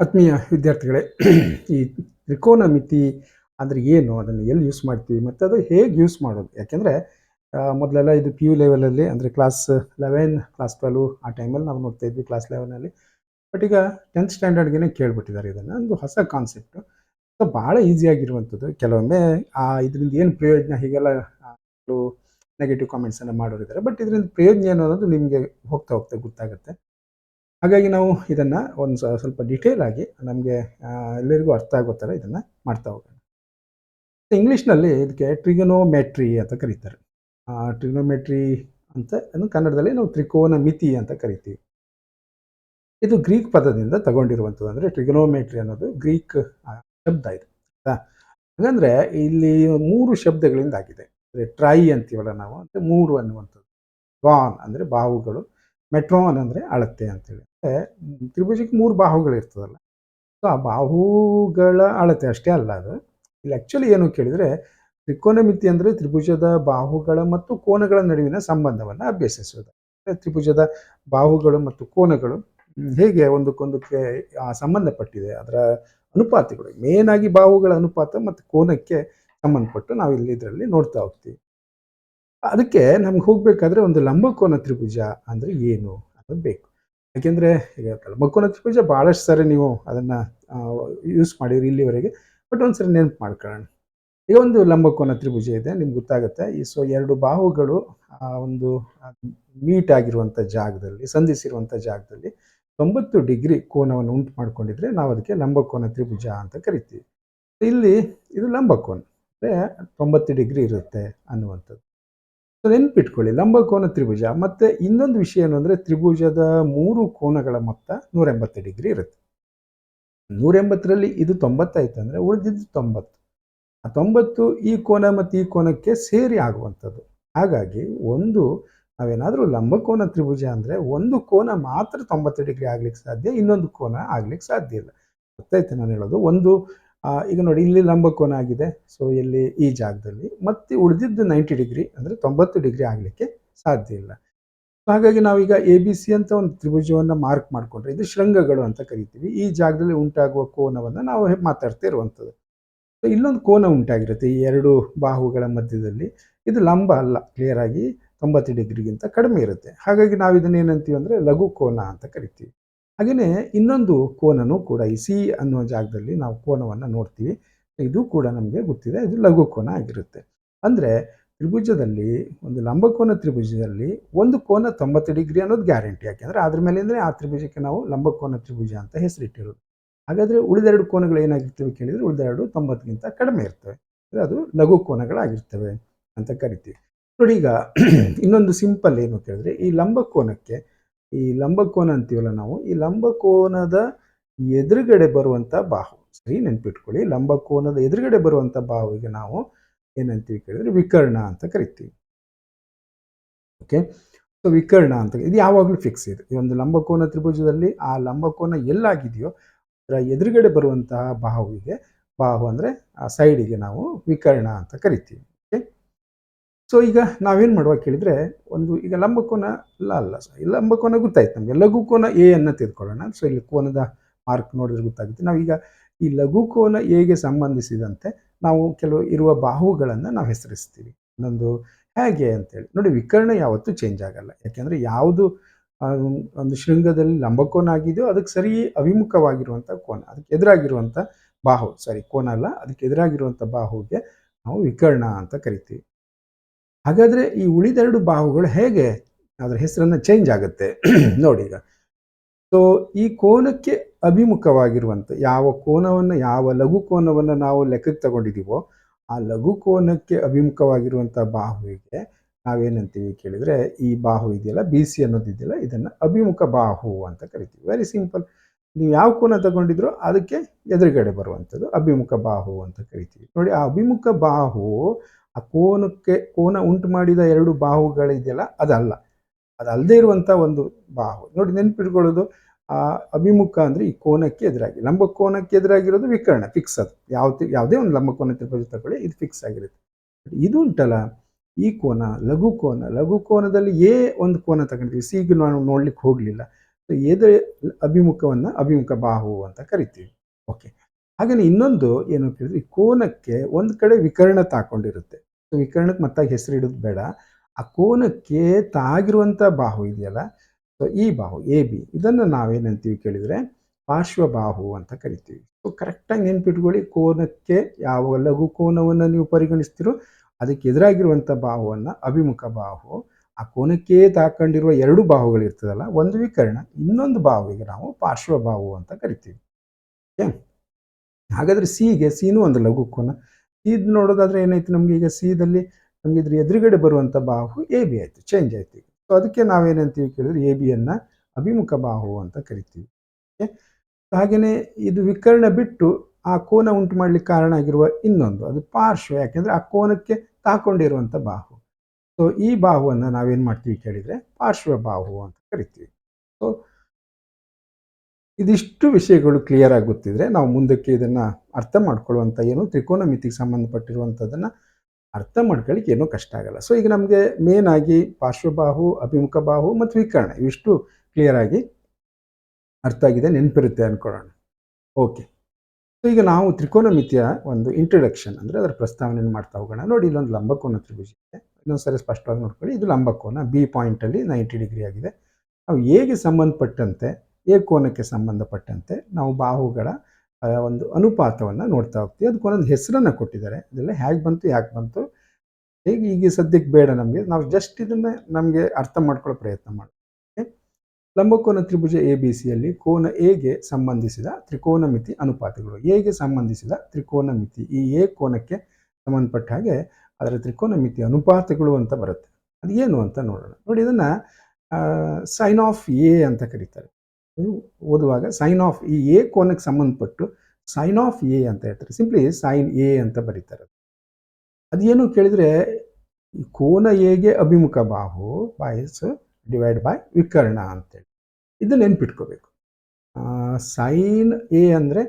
ಆತ್ಮೀಯ ವಿದ್ಯಾರ್ಥಿಗಳೇ, ಈ ತ್ರಿಕೋನ ಮಿತಿ ಅಂದರೆ ಏನು? ಅದನ್ನು ಎಲ್ಲಿ ಯೂಸ್ ಮಾಡ್ತೀವಿ? ಮತ್ತು ಅದು ಹೇಗೆ ಯೂಸ್ ಮಾಡೋದು? ಯಾಕೆಂದರೆ ಮೊದಲೆಲ್ಲ ಇದು ಪಿ ಯು ಲೆವೆಲಲ್ಲಿ ಅಂದರೆ ಕ್ಲಾಸ್ ಲೆವೆನ್ ಕ್ಲಾಸ್ ಟ್ವೆಲ್ವ್ ಆ ಟೈಮಲ್ಲಿ ನಾವು ನೋಡ್ತಾ ಇದ್ವಿ ಕ್ಲಾಸ್ ಲೆವೆನಲ್ಲಿ ಬಟ್ ಈಗ ಟೆಂತ್ ಸ್ಟ್ಯಾಂಡರ್ಡ್ಗೆ ಕೇಳಿಬಿಟ್ಟಿದ್ದಾರೆ ಇದನ್ನು. ಒಂದು ಹೊಸ ಕಾನ್ಸೆಪ್ಟು ಸೊ ಭಾಳ ಈಸಿಯಾಗಿರುವಂಥದ್ದು ಕೆಲವೊಮ್ಮೆ, ಆ, ಇದರಿಂದ ಏನು ಪ್ರಯೋಜನ? ಹೀಗೆಲ್ಲ ನೆಗೆಟಿವ್ ಕಾಮೆಂಟ್ಸನ್ನು ಮಾಡೋರಿದ್ದಾರೆ. ಬಟ್ ಇದರಿಂದ ಪ್ರಯೋಜನ ಏನು ಅನ್ನೋದು ನಿಮಗೆ ಹೋಗ್ತಾ ಹೋಗ್ತಾ ಗೊತ್ತಾಗುತ್ತೆ. ಹಾಗಾಗಿ ನಾವು ಇದನ್ನು ಒಂದು ಸ್ವಲ್ಪ ಡಿಟೇಲ್ ಆಗಿ ನಮಗೆ ಎಲ್ಲರಿಗೂ ಅರ್ಥ ಆಗೋ ಥರ ಇದನ್ನು ಮಾಡ್ತಾ ಹೋಗೋಣ. ಇಂಗ್ಲೀಷ್ನಲ್ಲಿ ಇದಕ್ಕೆ ಟ್ರಿಗನೋಮೆಟ್ರಿ ಅಂತ ಕರೀತಾರೆ. ಟ್ರಿಗನೋಮೆಟ್ರಿ ಅಂತ ಕನ್ನಡದಲ್ಲಿ ನಾವು ತ್ರಿಕೋನ ಮಿತಿ ಅಂತ ಕರಿತೀವಿ. ಇದು ಗ್ರೀಕ್ ಪದದಿಂದ ತಗೊಂಡಿರುವಂಥದ್ದು ಅಂದರೆ ಟ್ರಿಗನೋಮೆಟ್ರಿ ಅನ್ನೋದು ಗ್ರೀಕ್ ಶಬ್ದ ಇದು. ಆಯಿತಾ? ಹಾಗಂದರೆ ಇಲ್ಲಿ ಮೂರು ಶಬ್ದಗಳಿಂದ ಆಗಿದೆ ಅಂದರೆ ಟ್ರೈ ಅಂತೀವಲ್ಲ ನಾವು, ಅಂದರೆ ಮೂರು ಅನ್ನುವಂಥದ್ದು. ಗಾನ್ ಅಂದರೆ ಬಾಹುಗಳು ಮೆಟ್ರಾನ್ ಅಂದರೆ ಅಳತೆ ಅಂತೇಳಿ. ತ್ರಿಭುಜಕ್ಕೆ ಮೂರು ಬಾಹುಗಳು ಇರ್ತದಲ್ಲ ಸೊ ಆ ಬಾಹುಗಳ ಅಳತೆ ಅಷ್ಟೇ ಅಲ್ಲ ಅದು. ಇಲ್ಲಿ ಆ್ಯಕ್ಚುಲಿ ಏನು ಕೇಳಿದರೆ ತ್ರಿಕೋನಮಿತಿ ಅಂದರೆ ತ್ರಿಭುಜದ ಬಾಹುಗಳ ಮತ್ತು ಕೋನಗಳ ನಡುವಿನ ಸಂಬಂಧವನ್ನು ಅಭ್ಯಸಿಸುವುದು. ತ್ರಿಭುಜದ ಬಾಹುಗಳು ಮತ್ತು ಕೋನಗಳು ಹೇಗೆ ಒಂದಕ್ಕೊಂದಕ್ಕೆ ಆ, ಸಂಬಂಧಪಟ್ಟಿದೆ ಅದರ ಅನುಪಾತಗಳು. ಮೇನಾಗಿ ಬಾಹುಗಳ ಅನುಪಾತ ಮತ್ತು ಕೋನಕ್ಕೆ ಸಂಬಂಧಪಟ್ಟು ನಾವು ಇಲ್ಲಿ ಇದರಲ್ಲಿ ನೋಡ್ತಾ ಹೋಗ್ತೀವಿ. ಅದಕ್ಕೆ ನಮ್ಗೆ ಹೋಗಬೇಕಾದ್ರೆ ಒಂದು ಲಂಬಕೋನ ತ್ರಿಭುಜ ಅಂದರೆ ಏನು ಅನ್ನೋದು ಬೇಕು. ಯಾಕೆಂದರೆ ಈಗ ಲಂಬಕೋನ ತ್ರಿಭುಜ ಭಾಳಷ್ಟು ಸರಿ ನೀವು ಅದನ್ನು ಯೂಸ್ ಮಾಡಿರಿ ಇಲ್ಲಿವರೆಗೆ ಬಟ್ ಒಂದ್ಸರಿ ನೆನಪು ಮಾಡ್ಕೊಳ್ಳೋಣ. ಈಗ ಒಂದು ಲಂಬಕೋನ ತ್ರಿಭುಜ ಇದೆ, ನಿಮ್ಗೆ ಗೊತ್ತಾಗುತ್ತೆ. ಈ ಸೊ, ಎರಡು ಬಾಹುಗಳು ಒಂದು ಮೀಟ್ ಆಗಿರುವಂಥ ಜಾಗದಲ್ಲಿ ಸಂಧಿಸಿರುವಂಥ ಜಾಗದಲ್ಲಿ ತೊಂಬತ್ತು ಡಿಗ್ರಿ ಕೋನವನ್ನು ಉಂಟು ಮಾಡಿಕೊಂಡಿದ್ರೆ ನಾವು ಅದಕ್ಕೆ ಲಂಬಕೋನ ತ್ರಿಭುಜ ಅಂತ ಕರಿತೀವಿ. ಇಲ್ಲಿ, ಇದು ಲಂಬಕೋನ. ಅಂದರೆ ತೊಂಬತ್ತು ಡಿಗ್ರಿ ಇರುತ್ತೆ ಅನ್ನುವಂಥದ್ದು. ನೆನ್ಪಿಟ್ಕೊಳ್ಳಿ. ಲಂಬಕೋನ ತ್ರಿಭುಜ. ಮತ್ತು ಇನ್ನೊಂದು ವಿಷಯ ಏನು ಅಂದರೆ ತ್ರಿಭುಜದ ಮೂರು ಕೋನಗಳ ಮೊತ್ತ ನೂರ ಎಂಬತ್ತು ಡಿಗ್ರಿ ಇರುತ್ತೆ. ನೂರೆಂಬತ್ತರಲ್ಲಿ ಇದು ತೊಂಬತ್ತಾಯ್ತು ಅಂದರೆ ಉಳಿದಿದ್ದು ತೊಂಬತ್ತು. ಆ ತೊಂಬತ್ತು ಈ ಕೋನ ಮತ್ತು ಈ ಕೋನಕ್ಕೆ ಸೇರಿ ಆಗುವಂಥದ್ದು. ಹಾಗಾಗಿ ಒಂದು ನಾವೇನಾದರೂ ಲಂಬಕೋನ ತ್ರಿಭುಜ ಅಂದರೆ ಒಂದು ಕೋನ ಮಾತ್ರ ತೊಂಬತ್ತು ಡಿಗ್ರಿ ಆಗ್ಲಿಕ್ಕೆ ಸಾಧ್ಯ, ಇನ್ನೊಂದು ಕೋನ ಆಗ್ಲಿಕ್ಕೆ ಸಾಧ್ಯ ಇಲ್ಲ. ಗೊತ್ತಾಯ್ತು ನಾನು ಹೇಳೋದು? ಒಂದು ಈಗ ನೋಡಿ, ಇಲ್ಲಿ ಲಂಬಕೋನ ಆಗಿದೆ. ಸೊ ಇಲ್ಲಿ ಈ ಜಾಗದಲ್ಲಿ ಮತ್ತೆ ಉಳಿದಿದ್ದು ನೈಂಟಿ ಡಿಗ್ರಿ ಅಂದರೆ ತೊಂಬತ್ತು ಡಿಗ್ರಿ ಆಗಲಿಕ್ಕೆ ಸಾಧ್ಯ ಇಲ್ಲ. ಹಾಗಾಗಿ ನಾವೀಗ ಎ ಬಿ ಸಿ ಅಂತ ಒಂದು ತ್ರಿಭುಜವನ್ನು ಮಾರ್ಕ್ ಮಾಡಿಕೊಂಡ್ರೆ, ಇದು ಶೃಂಗಗಳು ಅಂತ ಕರಿತೀವಿ. ಈ ಜಾಗದಲ್ಲಿ ಉಂಟಾಗುವ ಕೋನವನ್ನು ನಾವು ಮಾತಾಡ್ತಾ ಇರುವಂಥದ್ದು. ಸೊ ಇಲ್ಲೊಂದು ಕೋನ ಉಂಟಾಗಿರುತ್ತೆ, ಈ ಎರಡು ಬಾಹುಗಳ ಮಧ್ಯದಲ್ಲಿ. ಇದು ಲಂಬ ಅಲ್ಲ ಕ್ಲಿಯರ್ ಆಗಿ ತೊಂಬತ್ತು ಡಿಗ್ರಿಗಿಂತ ಕಡಿಮೆ ಇರುತ್ತೆ. ಹಾಗಾಗಿ ನಾವು ಇದನ್ನ ಏನಂತೀವಿ ಅಂದರೆ ಲಘು ಕೋನ ಅಂತ ಕರಿತೀವಿ. ಹಾಗೆಯೇ ಇನ್ನೊಂದು ಕೋನನೂ ಕೂಡ ಈ ಸಿ ಅನ್ನುವ ಜಾಗದಲ್ಲಿ ನಾವು ಕೋನವನ್ನು ನೋಡ್ತೀವಿ. ಇದು ಕೂಡ ನಮಗೆ ಗೊತ್ತಿದೆ, ಇದು ಲಘು ಕೋನ ಆಗಿರುತ್ತೆ. ಅಂದರೆ ತ್ರಿಭುಜದಲ್ಲಿ, ಒಂದು ಲಂಬಕೋನ ತ್ರಿಭುಜದಲ್ಲಿ ಒಂದು ಕೋನ ತೊಂಬತ್ತು ಡಿಗ್ರಿ ಅನ್ನೋದು ಗ್ಯಾರಂಟಿ. ಯಾಕೆಂದರೆ ಅದ್ರ ಮೇಲಿಂದಲೇ ಆ ತ್ರಿಭುಜಕ್ಕೆ ನಾವು ಲಂಬಕೋನ ತ್ರಿಭುಜ ಅಂತ ಹೆಸರಿಟ್ಟಿರೋದು. ಹಾಗಾದರೆ ಉಳಿದೆರಡು ಕೋನಗಳು ಏನಾಗಿರ್ತವೆ ಕೇಳಿದರೆ ಉಳಿದೆರಡು ತೊಂಬತ್ತಕ್ಕಿಂತ ಕಡಿಮೆ ಇರ್ತವೆ. ಅಂದರೆ ಅದು ಲಘು ಕೋನಗಳಾಗಿರ್ತವೆ ಅಂತ ಕರಿತೀವಿ. ನೋಡಿ ಈಗ ಇನ್ನೊಂದು ಸಿಂಪಲ್ ಏನು ಕೇಳಿದ್ರೆ ಈ ಲಂಬಕೋನಕ್ಕೆ ಈ ಲಂಬಕೋನ ಅಂತೀವಲ್ಲ ನಾವು, ಈ ಲಂಬಕೋನದ ಎದುರುಗಡೆ ಬರುವಂಥ ಬಾಹು. ಸರಿ, ನೆನ್ಪಿಟ್ಕೊಳ್ಳಿ, ಲಂಬಕೋನದ ಎದುರುಗಡೆ ಬರುವಂಥ ಬಾಹುವಿಗೆ ನಾವು ಏನಂತೀವಿ ಕೇಳಿದ್ರೆ ವಿಕರ್ಣ ಅಂತ ಕರಿತೀವಿ. ಓಕೆ ಸೊ ವಿಕರ್ಣ ಅಂತ ಇದು ಯಾವಾಗಲೂ ಫಿಕ್ಸ್ ಇದೆ. ಈ ಒಂದು ಲಂಬಕೋನ ತ್ರಿಭುಜದಲ್ಲಿ ಆ ಲಂಬಕೋನ ಎಲ್ಲಾಗಿದೆಯೋ, ಅದರ ಎದುರುಗಡೆ ಬರುವಂತಹ ಬಾಹುವಿಗೆ, ಬಾಹು ಅಂದರೆ ಆ ಸೈಡಿಗೆ ನಾವು ವಿಕರ್ಣ ಅಂತ ಕರಿತೀವಿ. ಸೊ ಈಗ ನಾವೇನು ಮಾಡುವ ಕೇಳಿದರೆ, ಒಂದು ಈಗ ಲಂಬಕೋನ ಅಲ್ಲ ಅಲ್ಲ ಸರ್ ಲಂಬಕೋನ ಗೊತ್ತಾಯ್ತು ನಮಗೆ. ಲಘು ಕೋನ ಎ ಅನ್ನು ತೆಗೆದುಕೊಳ್ಳೋಣ. ಸೊ ಇಲ್ಲಿ ಕೋನದ ಮಾರ್ಕ್ ನೋಡಿದ್ರೆ ಗೊತ್ತಾಗುತ್ತೆ. ನಾವೀಗ ಈ ಲಘು ಕೋನ ಎಗೆ ಸಂಬಂಧಿಸಿದಂತೆ ನಾವು ಕೆಲವು ಇರುವ ಬಾಹುಗಳನ್ನು ನಾವು ಹೆಸರಿಸ್ತೀವಿ. ಒಂದೊಂದು ಹೇಗೆ ಅಂತೇಳಿ. ನೋಡಿ, ವಿಕರ್ಣ ಯಾವತ್ತೂ ಚೇಂಜ್ ಆಗಲ್ಲ. ಯಾಕೆಂದರೆ ಯಾವುದು ಒಂದು ಶೃಂಗದಲ್ಲಿ ಲಂಬಕೋನ ಆಗಿದೆಯೋ ಅದಕ್ಕೆ ಸರಿ ಅವಿಮುಖವಾಗಿರುವಂಥ ಕೋನ, ಅದಕ್ಕೆ ಎದುರಾಗಿರುವಂಥ ಬಾಹು. ಸಾರಿ ಕೋನ ಅಲ್ಲ, ಅದಕ್ಕೆ ಎದುರಾಗಿರುವಂಥ ಬಾಹುಗೆ ನಾವು ವಿಕರ್ಣ ಅಂತ ಕರಿತೀವಿ. ಹಾಗಾದರೆ ಈ ಉಳಿದೆರಡು ಬಾಹುಗಳು ಹೇಗೆ? ಅದರ ಹೆಸರನ್ನು ಚೇಂಜ್ ಆಗುತ್ತೆ. ನೋಡಿ ಈಗ. ಸೊ ಈ ಕೋನಕ್ಕೆ ಅಭಿಮುಖವಾಗಿರುವಂಥ ಯಾವ ಕೋನವನ್ನು, ಯಾವ ಲಘು ಕೋನವನ್ನು ನಾವು ಲೆಕ್ಕಕ್ಕೆ ತಗೊಂಡಿದ್ದೀವೋ ಆ ಲಘು ಕೋನಕ್ಕೆ ಅಭಿಮುಖವಾಗಿರುವಂಥ ಬಾಹುವಿಗೆ ನಾವೇನಂತೀವಿ ಕೇಳಿದರೆ, ಈ ಬಾಹು ಇದೆಯಲ್ಲ ಬಿ ಸಿ ಅನ್ನೋದಿದೆಯಲ್ಲ ಇದನ್ನು ಅಭಿಮುಖ ಬಾಹು ಅಂತ ಕರಿತೀವಿ. ವೆರಿ ಸಿಂಪಲ್ ನೀವು ಯಾವ ಕೋನ ತಗೊಂಡಿದ್ರೋ ಅದಕ್ಕೆ ಎದುರುಗಡೆ ಬರುವಂಥದ್ದು ಅಭಿಮುಖ ಬಾಹು ಅಂತ ಕರಿತೀವಿ. ನೋಡಿ, ಆ ಅಭಿಮುಖ ಬಾಹು ಆ ಕೋನಕ್ಕೆ, ಕೋನ ಉಂಟು ಮಾಡಿದ ಎರಡು ಬಾಹುಗಳಿದೆಯಲ್ಲ, ಅದಲ್ಲ. ಅದಲ್ಲದೆ ಇರುವಂಥ ಒಂದು ಬಾಹು. ನೋಡಿ, ನೆನಪಿಟ್ಕೊಳ್ಳೋದು, ಆ ಅಭಿಮುಖ ಅಂದರೆ ಈ ಕೋನಕ್ಕೆ ಎದುರಾಗಿ. ಲಂಬ ಕೋನಕ್ಕೆ ಎದುರಾಗಿರೋದು ವಿಕರ್ಣ ಫಿಕ್ಸ್ ಅದು. ಯಾವ್ದು ಯಾವುದೇ ಒಂದು ಲಂಬ ಕೋನ ತ್ರಿಭುಜ ತಗೊಳ್ಳಿ, ಇದು ಫಿಕ್ಸ್ ಆಗಿರುತ್ತೆ. ಇದು ಉಂಟಲ್ಲ, ಈ ಕೋನ, ಲಘು ಕೋನ. ಲಘು ಕೋನದಲ್ಲಿ ಏ ಒಂದು ಕೋನ ತಗೊಂಡಿದ್ವಿ ಸಿ ನಾವು ನೋಡ್ಲಿಕ್ಕೆ ಹೋಗಲಿಲ್ಲ. ಎದೆ ಅಭಿಮುಖವನ್ನು ಅಭಿಮುಖ ಬಾಹು ಅಂತ ಕರಿತೀವಿ. ಓಕೆ ಹಾಗೆಯೇ ಇನ್ನೊಂದು ಏನು ಕೇಳಿದ್ರೆ ಈ ಕೋನಕ್ಕೆ ಒಂದು ಕಡೆ ವಿಕರ್ಣ ತಾಕೊಂಡಿರುತ್ತೆ ಸೊ ವಿಕರ್ಣಕ್ಕೆ ಮತ್ತಾಗಿ ಹೆಸರು ಇಡೋದು ಬೇಡ. ಆ ಕೋನಕ್ಕೆ ತಾಗಿರುವಂಥ ಬಾಹು ಇದೆಯಲ್ಲ ಸೊ ಈ ಬಾಹು ಎ ಬಿ ಇದನ್ನು ನಾವೇನಂತೀವಿ ಕೇಳಿದರೆ ಪಾರ್ಶ್ವಬಾಹು ಅಂತ ಕರಿತೀವಿ. ಸೊ ಕರೆಕ್ಟಾಗಿ ನೆನ್ಪಿಟ್ಕೊಳ್ಳಿ ಕೋನಕ್ಕೆ ಯಾವ ಲಘು ಕೋನವನ್ನು ನೀವು ಪರಿಗಣಿಸ್ತೀರೋ ಅದಕ್ಕೆ ಎದುರಾಗಿರುವಂಥ ಬಾಹುವನ್ನು ಅಭಿಮುಖ ಬಾಹು. ಆ ಕೋನಕ್ಕೆ ತಾಕೊಂಡಿರುವ ಎರಡು ಬಾಹುಗಳಿರ್ತದಲ್ಲ ಒಂದು ವಿಕರ್ಣ, ಇನ್ನೊಂದು ಬಾಹುವಿಗೆ ನಾವು ಪಾರ್ಶ್ವಬಾಹು ಅಂತ ಕರಿತೀವಿ. ಓಕೆ ಹಾಗಾದರೆ ಸಿಗೆ ಸಿನೂ ಒಂದು ಲಘು ಕೋನ. ಇದು ನೋಡೋದಾದ್ರೆ ಏನಾಯ್ತು ನಮಗೆ? ಈಗ ಸಿದಲ್ಲಿ ನಮಗೆ ಇದ್ರ ಎದುರುಗಡೆ ಬರುವಂಥ ಬಾಹು ಎ ಬಿ ಆಯಿತು ಚೇಂಜ್ ಆಯ್ತು ಈಗ. ಸೊ ಅದಕ್ಕೆ ನಾವೇನಂತೀವಿ ಕೇಳಿದ್ರೆ ಎ ಬಿಯನ್ನು ಅಭಿಮುಖ ಬಾಹು ಅಂತ ಕರಿತೀವಿ. ಓಕೆ ಹಾಗೆಯೇ ಇದು ವಿಕರ್ಣ ಬಿಟ್ಟು ಆ ಕೋನ ಉಂಟು ಮಾಡಲಿಕ್ಕೆ ಕಾರಣ ಆಗಿರುವ ಇನ್ನೊಂದು, ಅದು ಪಾರ್ಶ್ವ, ಯಾಕೆಂದರೆ ಆ ಕೋನಕ್ಕೆ ತಾಕೊಂಡಿರುವಂಥ ಬಾಹು. ಸೊ ಈ ಬಾಹುವನ್ನು ನಾವೇನು ಮಾಡ್ತೀವಿ ಕೇಳಿದರೆ ಪಾರ್ಶ್ವ ಬಾಹು ಅಂತ ಕರಿತೀವಿ. ಸೊ ಇದಿಷ್ಟು ವಿಷಯಗಳು ಕ್ಲಿಯರ್ ಆಗಿ ನಾವು ಮುಂದಕ್ಕೆ ಇದನ್ನು ಅರ್ಥ ಮಾಡ್ಕೊಳ್ಳುವಂಥ ಏನು ತ್ರಿಕೋನಮಿತಿಗೆ ಸಂಬಂಧಪಟ್ಟಿರುವಂಥದ್ದನ್ನು ಅರ್ಥ ಮಾಡ್ಕೊಳ್ಳಿಕ್ಕೆ ಏನೂ ಕಷ್ಟ ಆಗಲ್ಲ. ಸೊ ಈಗ ನಮಗೆ ಮೇನ್ ಆಗಿ ಪಾರ್ಶ್ವಬಾಹು, ಅಭಿಮುಖ ಬಾಹು ಮತ್ತು ವಿಕರ್ಣ ಇವಿಷ್ಟು ಕ್ಲಿಯರ್ ಆಗಿ ಅರ್ಥ ಆಗಿದೆ, ನೆನಪಿರುತ್ತೆ ಅಂದ್ಕೊಳ್ಳೋಣ ಓಕೆ ಸೊ ಈಗ ನಾವು ತ್ರಿಕೋನಮಿತಿಯ ಒಂದು ಇಂಟ್ರಡಕ್ಷನ್ ಅಂದರೆ ಅದರ ಪ್ರಸ್ತಾವನೆಯನ್ನು ಮಾಡ್ತಾ ಹೋಗೋಣ. ನೋಡಿ, ಇಲ್ಲೊಂದು ಲಂಬಕೋನ ತ್ರಿಭುಜ ಇದೆ ಇನ್ನೊಂದ್ಸರಿ ಸ್ಪಷ್ಟವಾಗಿ ನೋಡ್ಕೊಳ್ಳಿ. ಇದು ಲಂಬಕೋನ ಬಿ ಪಾಯಿಂಟಲ್ಲಿ ನೈಂಟಿ ಡಿಗ್ರಿ ಆಗಿದೆ. ನಾವು ಹೇಗೆ ಸಂಬಂಧಪಟ್ಟಂತೆ ಎ ಕೋನಕ್ಕೆ ಸಂಬಂಧಪಟ್ಟಂತೆ ನಾವು ಬಾಹುಗಳ ಒಂದು ಅನುಪಾತವನ್ನು ನೋಡ್ತಾ ಹೋಗ್ತೀವಿ. ಅದಕ್ಕೊಂದೊಂದು ಹೆಸರನ್ನು ಕೊಟ್ಟಿದ್ದಾರೆ. ಅದೆಲ್ಲ ಹೇಗೆ ಬಂತು, ಯಾಕೆ ಬಂತು? ಹೇಗೆ ಈಗ ಸದ್ಯಕ್ಕೆ ಬೇಡ ನಮಗೆ. ನಾವು ಜಸ್ಟ್ ಇದನ್ನು ನಮಗೆ ಅರ್ಥ ಮಾಡ್ಕೊಳ್ಳೋ ಪ್ರಯತ್ನ ಮಾಡ್ತೀವಿ ಲಂಬಕೋನ ತ್ರಿಭುಜ ಎ ಬಿ ಸಿಯಲ್ಲಿ ಕೋನ ಎಗೆ ಸಂಬಂಧಿಸಿದ ತ್ರಿಕೋನ ಮಿತಿ ಅನುಪಾತಗಳು. ಎಗೆ ಸಂಬಂಧಿಸಿದ ತ್ರಿಕೋನ ಮಿತಿ. ಈ ಎ ಕೋನಕ್ಕೆ ಸಂಬಂಧಪಟ್ಟ ಹಾಗೆ ಅದರ ತ್ರಿಕೋನ ಮಿತಿ ಅನುಪಾತಗಳು ಅಂತ ಬರುತ್ತೆ. ಅದು ಏನು ಅಂತ ನೋಡೋಣ. ನೋಡಿ, ಇದನ್ನು ಸೈನ್ ಆಫ್ ಎ ಅಂತ ಕರೀತಾರೆ. ನೀವು ಓದುವಾಗ ಸೈನ್ ಆಫ್ ಈ ಎ ಕೋನಕ್ಕೆ ಸಂಬಂಧಪಟ್ಟು ಸೈನ್ ಆಫ್ ಎ ಅಂತ ಹೇಳ್ತಾರೆ. ಸಿಂಪ್ಲಿ ಸೈನ್ ಎ ಅಂತ ಬರೀತಾರೆ. ಅದೇನು ಕೇಳಿದರೆ ಈ ಕೋನ ಎಗೆ ಅಭಿಮುಖ ಬಾಹು ಬಾಯ್ಸ್ ಡಿವೈಡ್ ಬೈ ವಿಕರ್ಣ ಅಂತೇಳಿ ಇದನ್ನ ನೆನ್ಪಿಟ್ಕೋಬೇಕು. ಸೈನ್ ಎ ಅಂದರೆ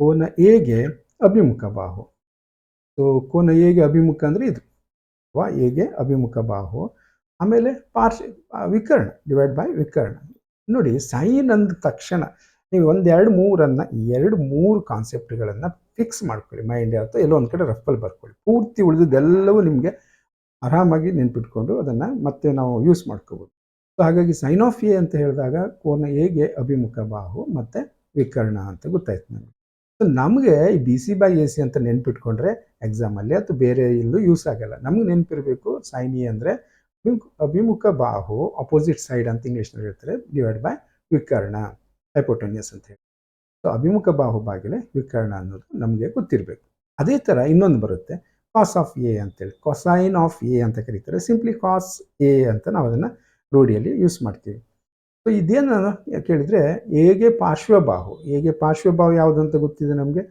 ಕೋನ ಎಗೆ ಅಭಿಮುಖ ಬಾಹು. ಸೊ ಕೋನ ಎಗೆ ಅಭಿಮುಖ ಅಂದರೆ ಇದು. ವಾ ಎಗೆ ಅಭಿಮುಖ ಬಾಹು. ಆಮೇಲೆ ಪಾರ್ಶ ವಿಕರ್ಣ ಡಿವೈಡ್ ಬೈ ವಿಕರ್ಣ. ನೋಡಿ ಸೈನ್ ಅಂದ ತಕ್ಷಣ ನೀವು ಒಂದೆರಡು ಮೂರನ್ನು ಎರಡು ಮೂರು ಕಾನ್ಸೆಪ್ಟ್ಗಳನ್ನು ಫಿಕ್ಸ್ ಮಾಡ್ಕೊಳ್ಳಿ. ಮೈಂಡ್ ಅಥವಾ ಎಲ್ಲೋ ಒಂದು ಕಡೆ ರಫಲ್ಲಿ ಬರ್ಕೊಳ್ಳಿ. ಪೂರ್ತಿ ಉಳಿದಿದ್ದೆಲ್ಲವೂ ನಿಮಗೆ ಆರಾಮಾಗಿ ನೆನ್ಪಿಟ್ಕೊಂಡು ಅದನ್ನು ಮತ್ತೆ ನಾವು ಯೂಸ್ ಮಾಡ್ಕೋಬೋದು. ಸೊ ಹಾಗಾಗಿ ಸೈನ್ ಆಫ್ ಎ ಅಂತ ಹೇಳಿದಾಗ ಕೋನ ಹೇಗೆ ಅಭಿಮುಖ ಬಾಹು ಮತ್ತು ವಿಕರ್ಣ ಅಂತ ಗೊತ್ತಾಯ್ತು ನನಗೆ. ಸೊ ನಮಗೆ ಈ B C by A C ಅಂತ ನೆನ್ಪಿಟ್ಕೊಂಡ್ರೆ ಎಕ್ಸಾಮಲ್ಲಿ ಅಥವಾ ಬೇರೆ ಎಲ್ಲೂ ಯೂಸ್ ಆಗಲ್ಲ. ನಮಗೆ ನೆನಪಿರಬೇಕು ಸೈನ್ ಎ ಅಂದರೆ ಅಭಿಮುಖ ಬಾಹು ಅಪೋಸಿಟ್ ಸೈಡ್ ಅಂತ ಇಂಗ್ಲೀಷ್ನಲ್ಲಿ ಹೇಳ್ತಾರೆ ಡಿವೈಡ್ ಬೈ ವಿಕರ್ಣ ಹೈಪೋಟೋನಿಯಸ್ ಅಂತ ಹೇಳಿ. ಸೊ ಅಭಿಮುಖ ಬಾಹು ಬಾಗಿಲೆ ವಿಕರ್ಣ ಅನ್ನೋದು ನಮಗೆ ಗೊತ್ತಿರಬೇಕು. ಅದೇ ಥರ ಇನ್ನೊಂದು ಬರುತ್ತೆ ಕಾಸ್ ಆಫ್ ಎ ಅಂತೇಳಿ ಕೊಸೈನ್ ಆಫ್ ಎ ಅಂತ ಕರೀತಾರೆ. ಸಿಂಪ್ಲಿ ಕಾಸ್ ಎ ಅಂತ ನಾವು ಅದನ್ನು ರೂಢಿಯಲ್ಲಿ ಯೂಸ್ ಮಾಡ್ತೀವಿ. ಸೊ ಇದೇನು ಕೇಳಿದರೆ ಎಗೆ ಪಾರ್ಶ್ವಬಾಹು ಎಗೆ ಪಾರ್ಶ್ವಬಾಹು ಯಾವುದು ಅಂತ ಗೊತ್ತಿದೆ ನಮಗೆ?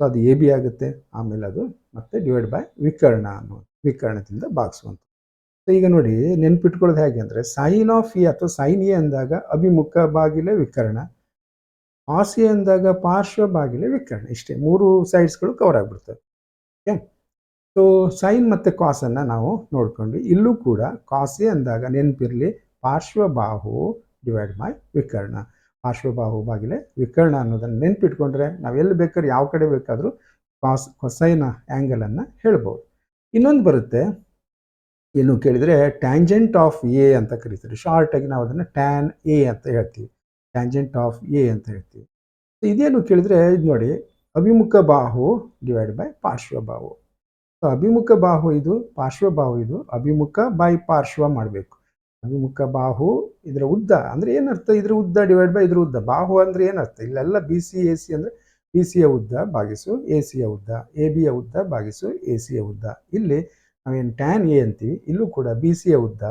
ಸೊ ಅದು ಎ ಬಿ ಆಗುತ್ತೆ. ಆಮೇಲೆ ಅದು ಮತ್ತೆ ಡಿವೈಡ್ ಬೈ ವಿಕರ್ಣ ಅನ್ನೋ ವಿಕರ್ಣದಿಂದ ಭಾಗಿಸುವಂಥ ಸೊ ಈಗ ನೋಡಿ ನೆನ್ಪಿಟ್ಕೊಳ್ಳೋದು ಹೇಗೆ ಅಂದರೆ ಸೈನ್ ಆಫ್ ಎ ಅಥವಾ ಸೈನ್ ಎ ಅಂದಾಗ ಅಭಿಮುಖ ಬಾಗಿಲೆ ವಿಕರ್ಣ ಎ ಅಂದಾಗ ಪಾರ್ಶ್ವ ಬಾಗಿಲೆ ವಿಕರ್ಣ, ಇಷ್ಟೇ ಮೂರು ಸೈಡ್ಸ್ಗಳು ಕವರ್ ಆಗಿಬಿಡ್ತವೆ. ಓಕೆ ಸೊ ಸೈನ್ ಮತ್ತು ಕಾಸನ್ನು ನಾವು ನೋಡಿಕೊಂಡು, ಇಲ್ಲೂ ಕೂಡ ಕಾಸ್ ಎ ಅಂದಾಗ ನೆನಪಿರಲಿ ಪಾರ್ಶ್ವಬಾಹು ಡಿವೈಡ್ ಬೈ ವಿಕರ್ಣ. ಪಾರ್ಶ್ವಬಾಹು ಬಾಗಿಲೆ ವಿಕರ್ಣ ಅನ್ನೋದನ್ನು ನೆನ್ಪಿಟ್ಕೊಂಡ್ರೆ ನಾವು ಎಲ್ಲಿ ಬೇಕಾದ್ರೆ, ಯಾವ ಕಡೆ ಬೇಕಾದರೂ ಕಾಸ್ ಕೊಸೈನ ಆ್ಯಂಗಲನ್ನು ಹೇಳ್ಬೋದು. ಇನ್ನೊಂದು ಬರುತ್ತೆ ಏನು ಕೇಳಿದರೆ ಟ್ಯಾಂಜೆಂಟ್ ಆಫ್ ಎ ಅಂತ ಕರೀತಾರೆ. ಶಾರ್ಟಾಗಿ ನಾವು ಅದನ್ನು ಟ್ಯಾನ್ ಎ ಅಂತ ಹೇಳ್ತೀವಿ. ಟ್ಯಾಂಜೆಂಟ್ ಆಫ್ ಎ ಅಂತ ಹೇಳ್ತೀವಿ. ಇದೇನು ಕೇಳಿದರೆ ಇದು ನೋಡಿ, ಅಭಿಮುಖ ಬಾಹು ಡಿವೈಡ್ ಬೈ ಪಾರ್ಶ್ವಬಾಹು ಸೊ ಅಭಿಮುಖ ಬಾಹು ಇದು ಪಾರ್ಶ್ವಬಾಹು ಇದು, ಅಭಿಮುಖ ಬೈ ಪಾರ್ಶ್ವ ಮಾಡಬೇಕು. ಅಭಿಮುಖ ಬಾಹು ಇದರ ಉದ್ದ, ಅಂದರೆ ಏನರ್ಥ? ಇದರ ಉದ್ದ ಡಿವೈಡ್ ಬೈ ಇದ್ರ ಉದ್ದ. ಬಾಹು ಅಂದರೆ ಏನರ್ಥ? ಇಲ್ಲೆಲ್ಲ ಬಿ, ಸಿ, ಎ, ಸಿ ಅಂದರೆ ಬಿ ಸಿಯ ಉದ್ದ ಭಾಗಿಸು ಎ ಸಿಯ ಉದ್ದ. ಎ ಬಿಯ ಉದ್ದ ಭಾಗಿಸು ಎ ಸಿಯ ಉದ್ದ. ಇಲ್ಲಿ ನಾವೇನು ಟ್ಯಾನ್ ಎ ಅಂತೀವಿ. ಇಲ್ಲೂ ಕೂಡ ಬಿ ಸಿಯ ಉದ್ದ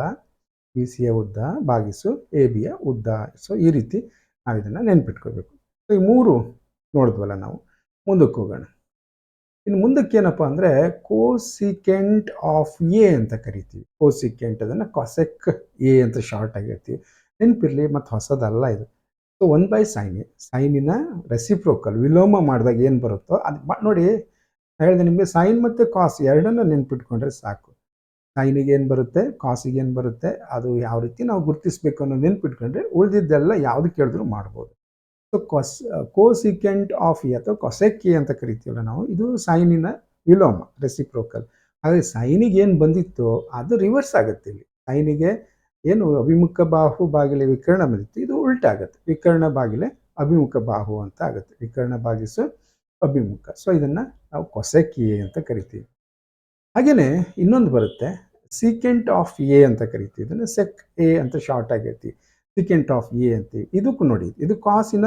ಬಿ ಸಿಯ ಉದ್ದ, ಭಾಗಿಸು ಎ ಬಿಯ ಉದ್ದ. ಸೊ ಈ ರೀತಿ ನಾವು ಇದನ್ನು ನೆನ್ಪಿಟ್ಕೋಬೇಕು. ಸೊ ಈ ಮೂರು ನೋಡಿದ್ವಲ್ಲ ನಾವು. ಮುಂದಕ್ಕೆ ಹೋಗೋಣ. ಇನ್ನು ಮುಂದಕ್ಕೆ ಏನಪ್ಪ ಅಂದರೆ ಕೋಸಿಕೆಂಟ್ ಆಫ್ ಎ ಅಂತ ಕರಿತೀವಿ. ಕೋಸಿಕೆಂಟ್ ಅದನ್ನು ಕೊಸೆಕ್ ಎ ಅಂತ ಶಾರ್ಟ್ ಆಗಿರ್ತೀವಿ ನೆನಪಿರಲಿ, ಮತ್ತು ಹೊಸದಲ್ಲ ಇದು. ಸೊ ಒನ್ ಬೈ ಸೈನ್ ಸೈನಿನ ರೆಸಿಪ್ರೋಕಲ್ ವಿಲೋಮ ಮಾಡಿದಾಗ ಏನು ಬರುತ್ತೋ ಅದು ನೋಡಿ ಹೇಳಿದೆ ನಿಮಗೆ ಸೈನ್ ಮತ್ತು ಕಾಸ್ ಎರಡನ್ನು ನೆನ್ಪಿಟ್ಕೊಂಡ್ರೆ ಸಾಕು. ಸೈನಿಗೆ ಏನು ಬರುತ್ತೆ? ಕಾಸಿಗೆ ಏನು ಬರುತ್ತೆ? ಅದು ಯಾವ ರೀತಿ ನಾವು ಗುರುತಿಸ್ಬೇಕು ಅನ್ನೋ ನೆನ್ಪಿಟ್ಕೊಂಡ್ರೆ ಉಳಿದಿದ್ದೆಲ್ಲ ಯಾವುದು ಕೇಳಿದ್ರು ಮಾಡ್ಬೋದು. ಸೊ ಕೊಸ್ ಕೋಸಿಕೆಂಟ್ ಆಫ್ ಇ ಅಥವಾ ಕೊಸೆಕ್ಕಿ ಅಂತ ಕರಿತೀವಲ್ಲ ನಾವು, ಇದು ಸೈನಿನ ವಿಲೋಮ ರೆಸಿಪ್ರೋಕಲ್ ಆದರೆ ಸೈನಿಗೆ ಏನು ಬಂದಿತ್ತು ಅದು ರಿವರ್ಸ್ ಆಗುತ್ತೆ ಇಲ್ಲಿ. ಸೈನಿಗೆ ಏನು ಅಭಿಮುಖ ಬಾಹು ಬಾಗಿಲೆ ವಿಕರ್ಣ ಬಂದಿತ್ತು, ಇದು ಉಲ್ಟಾಗುತ್ತೆ ವಿಕರ್ಣ ಬಾಗಿಲೆ ಅಭಿಮುಖ ಬಾಹು ಅಂತ ಆಗುತ್ತೆ. ವಿಕರ್ಣ ಬಾಗಿಸು ಅಭಿಮುಖ. ಸೊ ಇದನ್ನು ನಾವು ಕೊಸೆಕಿ ಅಂತ ಕರಿತೀವಿ. ಹಾಗೆಯೇ ಇನ್ನೊಂದು ಬರುತ್ತೆ, ಸೀಕೆಂಟ್ ಆಫ್ ಎ ಅಂತ ಕರಿತೀವಿ. ಇದನ್ನು ಸೆಕ್ ಎ ಅಂತ ಶಾರ್ಟ್ ಆಗೈತಿ ಸೀಕೆಂಟ್ ಆಫ್ ಎ ಅಂತೀವಿ. ಇದಕ್ಕೂ ನೋಡಿ, ಇದು ಕಾಸಿನ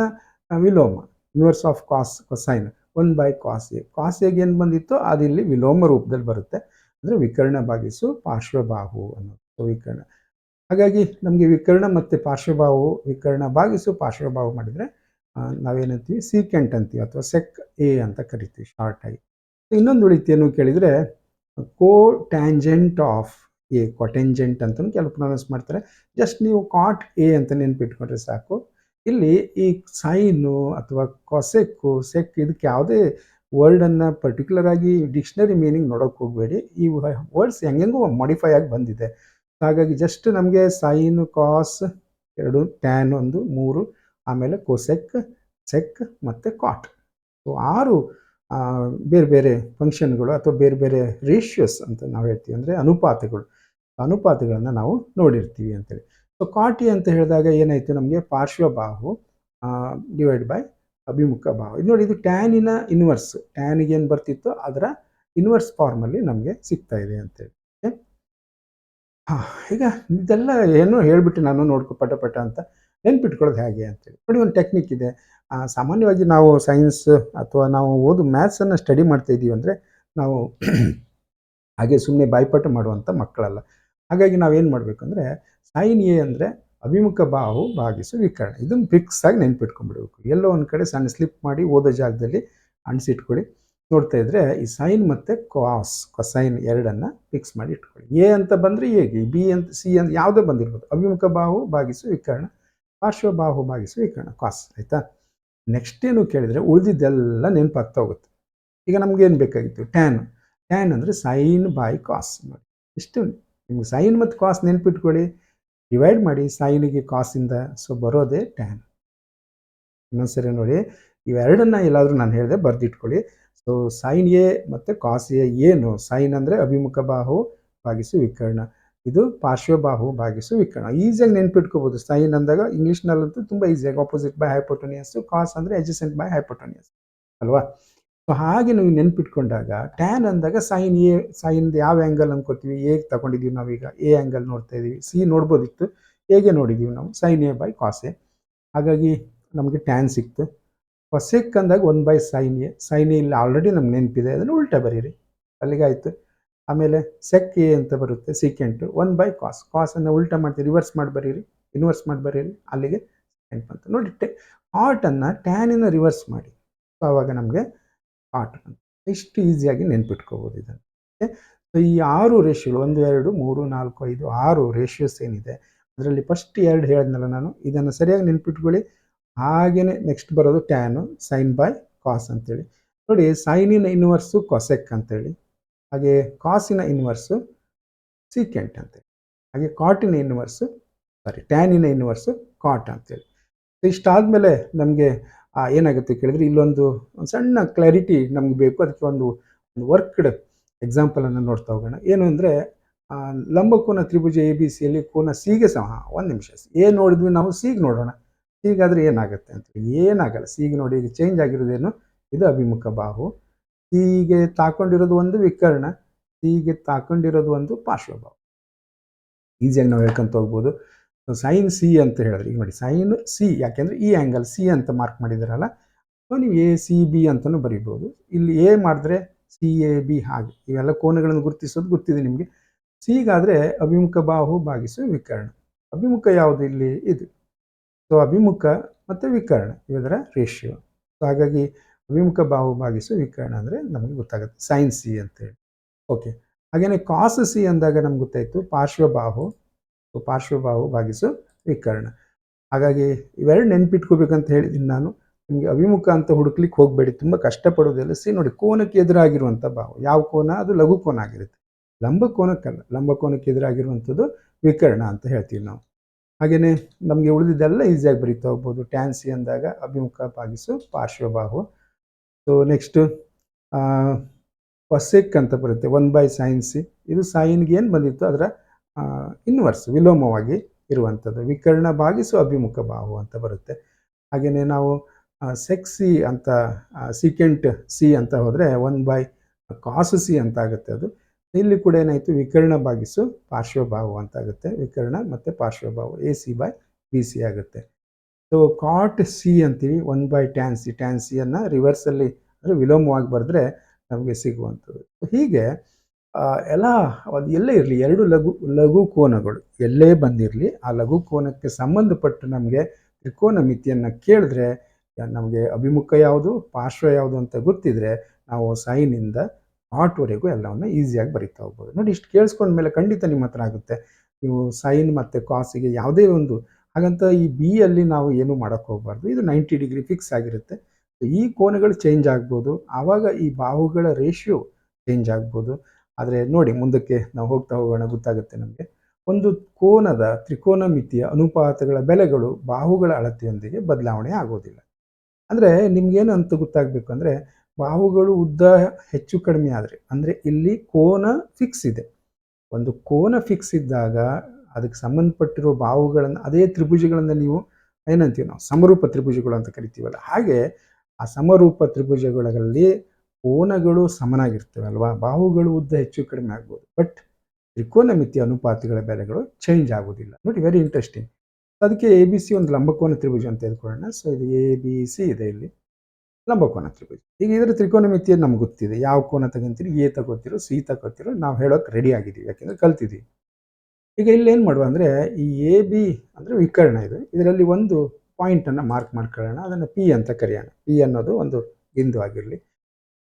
ವಿಲೋಮ inverse of cos, cosine, one by cos A. Cos ಎಗೆ ಏನು ಬಂದಿತ್ತೋ ಅದು ಇಲ್ಲಿ ವಿಲೋಮ ರೂಪದಲ್ಲಿ ಬರುತ್ತೆ. ಅಂದರೆ ವಿಕರ್ಣ ಭಾಗಿಸು ಪಾರ್ಶ್ವಬಾಹು ಅನ್ನೋದು. ವಿಕರ್ಣ. ಹಾಗಾಗಿ ನಮಗೆ ವಿಕರ್ಣ ಮತ್ತು ಪಾರ್ಶ್ವಬಾಹು ವಿಕರ್ಣ ಭಾಗಿಸು ಪಾರ್ಶ್ವಬಾಹು ಮಾಡಿದರೆ ನಾವೇನಂತೀವಿ? ಸೀಕೆಂಟ್ ಅಂತೀವಿ, ಅಥವಾ ಸೆಕ್ ಎ ಅಂತ ಕರಿತೀವಿ ಶಾರ್ಟಾಗಿ ಇನ್ನೊಂದು ಉಳಿತೇನು ಕೇಳಿದರೆ cotangent of A cotangent ಅಂತಲೂ ಕೆಲವು ಪ್ರೊನೌನ್ಸ್ ಮಾಡ್ತಾರೆ. ಜಸ್ಟ್ ನೀವು ಕಾಟ್ ಎ ಅಂತ ನೆನ್ಪಿಟ್ಕೊಂಡ್ರೆ ಸಾಕು. ಇಲ್ಲಿ ಈ ಸೈನು ಅಥವಾ ಕೊಸೆಕ್ಕು ಸೆಕ್ ಇದಕ್ಕೆ ಯಾವುದೇ ವರ್ಡನ್ನು ಪರ್ಟಿಕ್ಯುಲರ್ ಆಗಿ ಡಿಕ್ಷನರಿ ಮೀನಿಂಗ್ ನೋಡೋಕೆ ಹೋಗಬೇಡಿ. ಈ ವರ್ಡ್ಸ್ ಹೆಂಗೆಂಗೂ ಮಾಡಿಫೈ ಆಗಿ ಬಂದಿದೆ. ಹಾಗಾಗಿ ಜಸ್ಟ್ ನಮಗೆ ಸೈನ್ ಕಾಸ್ ಎರಡು ಟ್ಯಾನ್ ಒಂದು, ಮೂರು ಆಮೇಲೆ ಕೋಸೆಕ್ ಸೆಕ್ ಮತ್ತು ಕಾಟ್ ಸೊ ಆರು ಬೇರೆ ಬೇರೆ ಫಂಕ್ಷನ್ಗಳು ಅಥವಾ ಬೇರೆ ಬೇರೆ ರೇಷಿಯೋಸ್ ಅಂತ ನಾವು ಹೇಳ್ತೀವಿ ಅಂದರೆ ಅನುಪಾತಗಳು. ಅನುಪಾತಗಳನ್ನು ನಾವು ನೋಡಿರ್ತೀವಿ ಅಂತೇಳಿ. ಸೊ ಕಾಟಿ ಅಂತ ಹೇಳಿದಾಗ ಏನಾಯಿತು ನಮಗೆ? ಪಾರ್ಶ್ವಬಾಹು ಡಿವೈಡ್ ಬೈ ಅಭಿಮುಖ ಬಾಹು. ಇದು ನೋಡಿ, ಇದು ಟ್ಯಾನಿನ ಇನ್ವರ್ಸ್ ಟ್ಯಾನಿಗೆ ಏನು ಬರ್ತಿತ್ತು? ಅದರ ಇನ್ವರ್ಸ್ ಫಾರ್ಮಲ್ಲಿ ನಮಗೆ ಸಿಗ್ತಾ ಇದೆ ಅಂತೇಳಿ. ಹಾಂ, ಈಗ ಇದೆಲ್ಲ ಏನು ಹೇಳಿಬಿಟ್ಟು ನಾನು ನೋಡ್ಕೊ ಪಟ ಪಟ ಅಂತ ನೆನ್ಪಿಟ್ಕೊಳ್ಳೋದು ಹೇಗೆ ಅಂತೇಳಿ. ನೋಡಿ, ಒಂದು ಟೆಕ್ನಿಕ್ ಇದೆ. ಸಾಮಾನ್ಯವಾಗಿ ನಾವು ಸೈನ್ಸ್ ಅಥವಾ ನಾವು ಓದು ಮ್ಯಾಥ್ಸನ್ನು ಸ್ಟಡಿ ಮಾಡ್ತಾ ಇದ್ದೀವಿ ಅಂದರೆ ನಾವು ಹಾಗೆ ಸುಮ್ಮನೆ ಬಾಯ್ಪಾಠ ಮಾಡುವಂಥ ಮಕ್ಕಳಲ್ಲ. ಹಾಗಾಗಿ ನಾವೇನು ಮಾಡಬೇಕು ಅಂದರೆ ಸೈನ್ ಎ ಅಂದರೆ ಅಭಿಮುಖ ಬಾಹು ಭಾಗಿಸು ವಿಕರ್ಣ. ಇದನ್ನು ಫಿಕ್ಸ್ ಆಗಿ ನೆನ್ಪಿಟ್ಕೊಂಡ್ಬಿಡ್ಬೇಕು. ಎಲ್ಲೋ ಒಂದು ಕಡೆ ಸಣ್ಣ ಸ್ಲಿಪ್ ಮಾಡಿ ಓದೋ ಜಾಗದಲ್ಲಿ ಅಣಿಸಿಟ್ಕೊಳ್ಳಿ ನೋಡ್ತಾ ಇದ್ರೆ ಈ ಸೈನ್ ಮತ್ತು ಕಾಸ್ ಕೊಸೈನ್ ಎರಡನ್ನು ಫಿಕ್ಸ್ ಮಾಡಿ ಇಟ್ಕೊಳ್ಳಿ. ಎ ಅಂತ ಬಂದರೆ ಎಗೆ ಬಿ ಅಂತ ಸಿ ಅಂತ ಯಾವುದೇ ಬಂದಿರ್ಬೋದು. ಅಭಿಮುಖ ಬಾಹು ಭಾಗಿಸು ವಿಕರ್ಣ. ಪಾರ್ಶ್ವ ಬಾಹು ಭಾಗಿಸು ವಿಕರ್ಣ ಕಾಸ್, ಆಯಿತಾ? ನೆಕ್ಸ್ಟ್ ಏನು ಕೇಳಿದರೆ ಉಳಿದಿದ್ದೆಲ್ಲ ನೆನಪಾಗ್ತಾ ಹೋಗುತ್ತೆ. ಈಗ ನಮಗೇನು ಬೇಕಾಗಿತ್ತು? ಟ್ಯಾನ್ ಟ್ಯಾನ್ ಅಂದರೆ ಸೈನ್ ಬೈ ಕಾಸ್ ನೋಡಿ. ಇಷ್ಟು ನಿಮ್ಗೆ ಸೈನ್ ಮತ್ತು ಕಾಸ್ ನೆನ್ಪಿಟ್ಕೊಳ್ಳಿ. ಡಿವೈಡ್ ಮಾಡಿ ಸೈನಿಗೆ ಕಾಸಿಂದ ಸೊ ಬರೋದೇ ಟ್ಯಾನ್ ಇನ್ನೊಂದ್ಸರಿ ನೋಡಿ, ಇವೆರಡನ್ನ ಎಲ್ಲಾದರೂ ನಾನು ಹೇಳಿದೆ ಬರೆದಿಟ್ಕೊಳ್ಳಿ. ಸೊ ಸೈನ್ ಎ ಮತ್ತು ಕಾಸ್ ಎ ಏನು? ಸೈನ್ ಅಂದರೆ ಅಭಿಮುಖ ಬಾಹು ಭಾಗಿಸಿ ವಿಕರ್ಣ ಇದು ಪಾರ್ಶ್ವಬಾಹು ಭಾಗಿಸು ವಿಕರ್ಣ. ಈಸಿಯಾಗಿ ನೆನ್ಪಿಟ್ಕೋಬೋದು. ಸೈನ್ ಅಂದಾಗ ಇಂಗ್ಲೀಷ್ನಲ್ಲಂತೂ ತುಂಬ ಈಸಿಯಾಗಿ ಆಪೋಸಿಟ್ ಬೈ ಹೈಪೋಟೋನಿಯಸ್ಸು ಕಾಸ್ ಅಂದರೆ ಅಡ್ಜಸೆಂಟ್ ಬೈ ಹೈಪೋಟೋನಿಯಸ್ ಅಲ್ವಾ? ಸೊ ಹಾಗೆ ನೀವು ನೆನ್ಪಿಟ್ಕೊಂಡಾಗ ಟ್ಯಾನ್ ಅಂದಾಗ ಸೈನ್ ಎ ಸೈನ್ ಯಾವ ಆ್ಯಂಗಲ್ ಅನ್ಕೋತೀವಿ ಎಗೆ ತಗೊಂಡಿದ್ದೀವಿ ನಾವೀಗ. ಎ ಆ್ಯಂಗಲ್ ನೋಡ್ತಾ ಇದ್ದೀವಿ. ಸಿ ನೋಡ್ಬೋದಿತ್ತು. ಹೇಗೆ ನೋಡಿದ್ದೀವಿ ನಾವು. Sine A by cos A ಹಾಗಾಗಿ ನಮಗೆ ಟ್ಯಾನ್ ಸಿಕ್ತು. ಕೊಸೆಕ್ ಅಂದಾಗ one by sine A sine A ಇಲ್ಲಿ ಆಲ್ರೆಡಿ ನಮ್ಗೆ ನೆನಪಿದೆ. ಅದನ್ನು ಉಲ್ಟಾ ಬರೀರಿ. ಅಲ್ಲಿಗೆ ಆಯಿತು ಆಮೇಲೆ ಸೆಕ್ ಎ ಅಂತ ಬರುತ್ತೆ ಸೀಕೆಂಟು ಒನ್ ಬೈ ಕಾಸ್ ಕಾಸನ್ನು ಉಲ್ಟಾ ಮಾಡ್ತೀವಿ ರಿವರ್ಸ್ ಮಾಡಿ ಬರೀರಿ ಇನ್ವರ್ಸ್ ಮಾಡಿ ಬರೀರಿ, ಅಲ್ಲಿಗೆ ಸೆಕೆಂಟ್ ಬಂತು. ನೋಡಿ, ಟೆ ಆಟನ್ನು ಟ್ಯಾನಿನ ರಿವರ್ಸ್ ಮಾಡಿ. ಸೊ ಆವಾಗ ನಮಗೆ ಕಾಟ್ ಇಷ್ಟು ಈಸಿಯಾಗಿ ನೆನ್ಪಿಟ್ಕೋಬೋದು ಇದನ್ನು. ಸೊ ಈ ಆರು ರೇಷಿಯೋಗಳು ಒಂದು, ಎರಡು, ಮೂರು, ನಾಲ್ಕು, ಐದು, ಆರು ರೇಷಿಯೋಸ್ ಏನಿದೆ, ಅದರಲ್ಲಿ ಫಸ್ಟ್ ಎರಡು ಹೇಳಿದ್ನಲ್ಲ ನಾನು, ಇದನ್ನು ಸರಿಯಾಗಿ ನೆನ್ಪಿಟ್ಕೊಳ್ಳಿ. ಹಾಗೆಯೇ ನೆಕ್ಸ್ಟ್ ಬರೋದು ಟ್ಯಾನು ಸೈನ್ ಬೈ ಕಾಸ್ ಅಂತೇಳಿ. ನೋಡಿ ಸೈನಿನ ಇನ್ವರ್ಸು ಕೊಸೆಕ್ ಅಂತೇಳಿ. ಹಾಗೆ ಕಾಸಿನ ಇನ್ವರ್ಸು ಸೀಕೆಂಟ್ ಅಂತೇಳಿ. ಹಾಗೆ ಕಾಟಿನ ಇನ್ವರ್ಸು ಸಾರಿ ಟ್ಯಾನಿನ ಇನ್ವರ್ಸು ಕಾಟ್ ಅಂತೇಳಿ. ಇಷ್ಟಾದಮೇಲೆ ನಮಗೆ ಏನಾಗುತ್ತೆ ಕೇಳಿದ್ರೆ ಇಲ್ಲೊಂದು ಒಂದು ಸಣ್ಣ ಕ್ಲಾರಿಟಿ ನಮ್ಗೆ ಬೇಕು. ಅದಕ್ಕೆ ಒಂದು ಒಂದು ವರ್ಕ್ಡ್ ಎಕ್ಸಾಂಪಲನ್ನು ನೋಡ್ತಾ ಹೋಗೋಣ. ಏನು ಅಂದರೆ ಲಂಬಕೋನ ತ್ರಿಭುಜ ಎ ಬಿ ಸಿಯಲ್ಲಿ ಕೋನ ಸಿಗೆ ಸಮ. ಒಂದು ನಿಮಿಷ. ಎ ನೋಡಿದ್ವಿ, ನಾವು ಸಿಗೆ ನೋಡೋಣ. ಹೀಗಾದರೆ ಏನಾಗುತ್ತೆ ಅಂತ. ಏನಾಗಲ್ಲ. ಸಿಗೆ ನೋಡಿ, ಈಗ ಚೇಂಜ್ ಆಗಿರೋದೇನು? ಇದು ಅಭಿಮುಖ ಬಾಹು. ಸಿಗೆ ತಾಕೊಂಡಿರೋದು ಒಂದು ವಿಕರ್ಣ ಸಿಗೆ ತಾಕೊಂಡಿರೋದು ಒಂದು ಪಾರ್ಶ್ವಭಾವ. ಈಸಿಯಾಗಿ ನಾವು ಹೇಳ್ಕೊಂತ ಹೋಗ್ಬೋದು. ಸೈನ್ ಸಿ ಅಂತ ಹೇಳಿದ್ರೆ, ಈಗ ನೋಡಿ ಸೈನ್ ಸಿ ಯಾಕೆಂದರೆ ಈ ಆ್ಯಂಗಲ್ ಸಿ ಅಂತ ಮಾರ್ಕ್ ಮಾಡಿದಾರಲ್ಲ ಸೊ ನೀವು ಎ ಸಿ ಬಿ ಅಂತಲೂ ಬರಿಬೋದು. ಇಲ್ಲಿ ಎ ಮಾಡಿದ್ರೆ ಸಿ ಎ ಬಿ ಹಾಗೆ, ಇವೆಲ್ಲ ಕೋನಗಳನ್ನು ಗುರುತಿಸೋದು ಗೊತ್ತಿದೆ ನಿಮಗೆ. ಸಿಗಾದರೆ ಅಭಿಮುಖ ಬಾಹು ಭಾಗಿಸುವ ವಿಕರ್ಣ. ಅಭಿಮುಖ ಯಾವುದು ಇಲ್ಲಿ? ಇದು. ಸೊ ಅಭಿಮುಖ ಮತ್ತು ವಿಕರ್ಣ ಇವೆರಡರ ರೇಷಿಯೋ ಸೊ ಹಾಗಾಗಿ ಅಭಿಮುಖ ಬಾಹು ಭಾಗಿಸು ವಿಕರ್ಣ ಅಂದರೆ ನಮಗೆ ಗೊತ್ತಾಗುತ್ತೆ. ಸೈನ್ ಸಿ ಅಂತೇಳಿ. ಓಕೆ ಹಾಗೆಯೇ ಕಾಸ್ ಸಿ ಅಂದಾಗ ನಮ್ಗೆ ಗೊತ್ತಾಯಿತು ಪಾರ್ಶ್ವಬಾಹು. ಪಾರ್ಶ್ವಬಾಹು ಭಾಗಿಸು ವಿಕರ್ಣ. ಹಾಗಾಗಿ ಇವೆರಡು ನೆನ್ಪಿಟ್ಕೋಬೇಕಂತ ಹೇಳಿದ್ದೀನಿ ನಾನು. ನಿಮಗೆ ಅಭಿಮುಖ ಅಂತ ಹುಡುಕ್ಲಿಕ್ಕೆ ಹೋಗಬೇಡಿ. ತುಂಬ ಕಷ್ಟಪಡೋದಿಲ್ಲ ಸಿ ನೋಡಿ ಕೋನಕ್ಕೆ ಎದುರಾಗಿರುವಂಥ ಬಾಹು. ಯಾವ ಕೋನ? ಅದು ಲಘು ಕೋನ ಆಗಿರುತ್ತೆ. ಲಂಬ ಕೋನಕ್ಕಲ್ಲ. ಲಂಬ ಕೋನಕ್ಕೆ ಎದುರಾಗಿರುವಂಥದ್ದು ವಿಕರ್ಣ ಅಂತ ಹೇಳ್ತೀವಿ ನಾವು. ಹಾಗೆಯೇ ನಮಗೆ ಉಳಿದಿದ್ದೆಲ್ಲ ಈಸಿಯಾಗಿ ಬರೀತಾ ಹೋಗ್ಬೋದು. ಟ್ಯಾನ್ ಸಿ ಅಂದಾಗ ಅಭಿಮುಖ ಭಾಗಿಸು ಪಾರ್ಶ್ವಬಾಹು. ಸೊ ನೆಕ್ಸ್ಟು ಪಸೆಕ್ ಅಂತ ಬರುತ್ತೆ. ಒನ್ ಬೈ ಸೈನ್ ಸಿ ಇದು ಸೈನ್ಗೆ ಏನು ಬಂದಿತ್ತು? ಅದರ ಇನ್ವರ್ಸ್ ವಿಲೋಮವಾಗಿ ಇರುವಂಥದ್ದು. ವಿಕರ್ಣ ಭಾಗಿಸು ಅಭಿಮುಖ ಬಾಹು ಅಂತ ಬರುತ್ತೆ. ಹಾಗೆಯೇ ನಾವು ಸೆಕ್ಸಿ ಅಂತ ಸೀಕೆಂಟ್ ಸಿ ಅಂತ ಹೋದರೆ ಒನ್ ಬೈ ಕಾಸು ಸಿ ಅಂತ ಆಗುತ್ತೆ ಅದು. ಇಲ್ಲಿ ಕೂಡ ಏನಾಯಿತು? ವಿಕರ್ಣ ಭಾಗಿಸು ಪಾರ್ಶ್ವಭಾವು ಅಂತ ಆಗುತ್ತೆ. ವಿಕರ್ಣ ಮತ್ತು ಪಾರ್ಶ್ವಭಾವು A C by B C ಆಗುತ್ತೆ. ಸೊ ಕಾಟ್ ಸಿ ಅಂತೀವಿ one by tan C tan ಸಿಯನ್ನು ರಿವರ್ಸಲ್ಲಿ ಅಂದರೆ ವಿಲೋಮವಾಗಿ ಬರೆದ್ರೆ ನಮಗೆ ಸಿಗುವಂಥದ್ದು. ಹೀಗೆ ಎಲ್ಲ, ಅದು ಎಲ್ಲೇ ಇರಲಿ, ಎರಡು ಲಘು ಲಘು ಕೋನಗಳು ಎಲ್ಲೇ ಬಂದಿರಲಿ, ಆ ಲಘು ಕೋನಕ್ಕೆ ಸಂಬಂಧಪಟ್ಟು ನಮಗೆ ತ್ರಿಕೋನ ಮಿತಿಯನ್ನು ಕೇಳಿದ್ರೆ ನಮಗೆ ಅಭಿಮುಖ ಯಾವುದು, ಪಾರ್ಶ್ವ ಯಾವುದು ಅಂತ ಗೊತ್ತಿದ್ರೆ ನಾವು ಸೈನಿಂದ ಆಟ್ವರೆಗೂ ಎಲ್ಲವನ್ನು ಈಸಿಯಾಗಿ ಬರಿತಾ ಹೋಗ್ಬೋದು. ನೋಡಿ, ಇಷ್ಟು ಕೇಳಿಸ್ಕೊಂಡ್ಮೇಲೆ ಖಂಡಿತ ನಿಮ್ಮ ಹತ್ರ ಆಗುತ್ತೆ. ನೀವು ಸೈನ್ ಮತ್ತು ಕಾಸಿಗೆ ಯಾವುದೇ ಒಂದು ಹಾಗಂತ ಈ ಬಿ ಅಲ್ಲಿ ನಾವು ಏನು ಮಾಡೋಕ್ಕೆ ಹೋಗಬಾರ್ದು. ಇದು ನೈಂಟಿ ಡಿಗ್ರಿ ಫಿಕ್ಸ್ ಆಗಿರುತ್ತೆ. ಈ ಕೋನಗಳು ಚೇಂಜ್ ಆಗ್ಬೋದು. ಆವಾಗ ಈ ಬಾಹುಗಳ ರೇಷಿಯೋ ಚೇಂಜ್ ಆಗ್ಬೋದು. ಆದರೆ ನೋಡಿ, ಮುಂದಕ್ಕೆ ನಾವು ಹೋಗ್ತಾ ಹೋಗೋಣ, ಗೊತ್ತಾಗುತ್ತೆ ನಮಗೆ. ಒಂದು ಕೋನದ ತ್ರಿಕೋನ ಮಿತಿಯ ಅನುಪಾತಗಳ ಬೆಲೆಗಳು ಬಾಹುಗಳ ಅಳತೆಯೊಂದಿಗೆ ಬದಲಾವಣೆ ಆಗೋದಿಲ್ಲ. ಅಂದರೆ ನಿಮಗೇನು ಅಂತ ಗೊತ್ತಾಗಬೇಕು ಅಂದರೆ, ಬಾಹುಗಳು ಉದ್ದ ಹೆಚ್ಚು ಕಡಿಮೆ ಆದರೆ, ಅಂದರೆ ಇಲ್ಲಿ ಕೋನ ಫಿಕ್ಸ್ ಇದೆ. ಒಂದು ಕೋನ ಫಿಕ್ಸ್ ಇದ್ದಾಗ ಅದಕ್ಕೆ ಸಂಬಂಧಪಟ್ಟಿರೋ ಬಾಹುಗಳನ್ನು ಅದೇ ತ್ರಿಭುಜಗಳನ್ನು ನೀವು ಏನಂತೀವಿ ನಾವು? ಸಮರೂಪ ತ್ರಿಭುಜಗಳು ಅಂತ ಕರಿತೀವಲ್ಲ. ಹಾಗೆ ಆ ಸಮರೂಪ ತ್ರಿಭುಜಗಳಲ್ಲಿ ಕೋನಗಳು ಸಮನಾಗಿರ್ತವೆ ಅಲ್ವಾ ಬಾಹುಗಳು ಉದ್ದ ಹೆಚ್ಚು ಕಡಿಮೆ ಆಗ್ಬೋದು. ಬಟ್ ತ್ರಿಕೋನಮಿತಿ ಅನುಪಾತಗಳ ಬೆಲೆಗಳು ಚೇಂಜ್ ಆಗೋದಿಲ್ಲ. ನೋಡಿ ವೆರಿ ಇಂಟ್ರೆಸ್ಟಿಂಗ್ ಅದಕ್ಕೆ ಎ ಬಿ ಸಿ ಒಂದು ಲಂಬಕೋನ ತ್ರಿಭುಜ ಅಂತ ತೆಗೆದುಕೊಳ್ಳೋಣ. ಸೊ ಇದು ಎ ಬಿ ಸಿ ಇದೆ ಇಲ್ಲಿ. ಲಂಬಕೋನ ತ್ರಿಭುಜ. ಈಗ ಇದರ ತ್ರಿಕೋನಮಿತಿಯನ್ನು ನಮ್ಗೆ ಗೊತ್ತಿದೆ? ಯಾವ ಕೋನ ತಗೊಂತೀರಿ? ಎ ತಗೋತಿರೋ ಸಿ ತಗೋತಿರೋ? ನಾವು ಹೇಳೋಕೆ ರೆಡಿ ಆಗಿದ್ದೀವಿ. ಯಾಕೆಂದರೆ ಕಲ್ತಿದ್ದೀವಿ. ಈಗ ಇಲ್ಲಿ ಏನು ಮಾಡುವ ಅಂದರೆ ಈ ಎ ಬಿ ಅಂದರೆ ವಿಕರ್ಣ ಇದು. ಇದರಲ್ಲಿ ಒಂದು ಪಾಯಿಂಟನ್ನು ಮಾರ್ಕ್ ಮಾಡ್ಕೊಳ್ಳೋಣ. ಅದನ್ನು ಪಿ ಅಂತ ಕರೆಯೋಣ. ಪಿ ಅನ್ನೋದು ಒಂದು ಬಿಂದು ಆಗಿರಲಿ.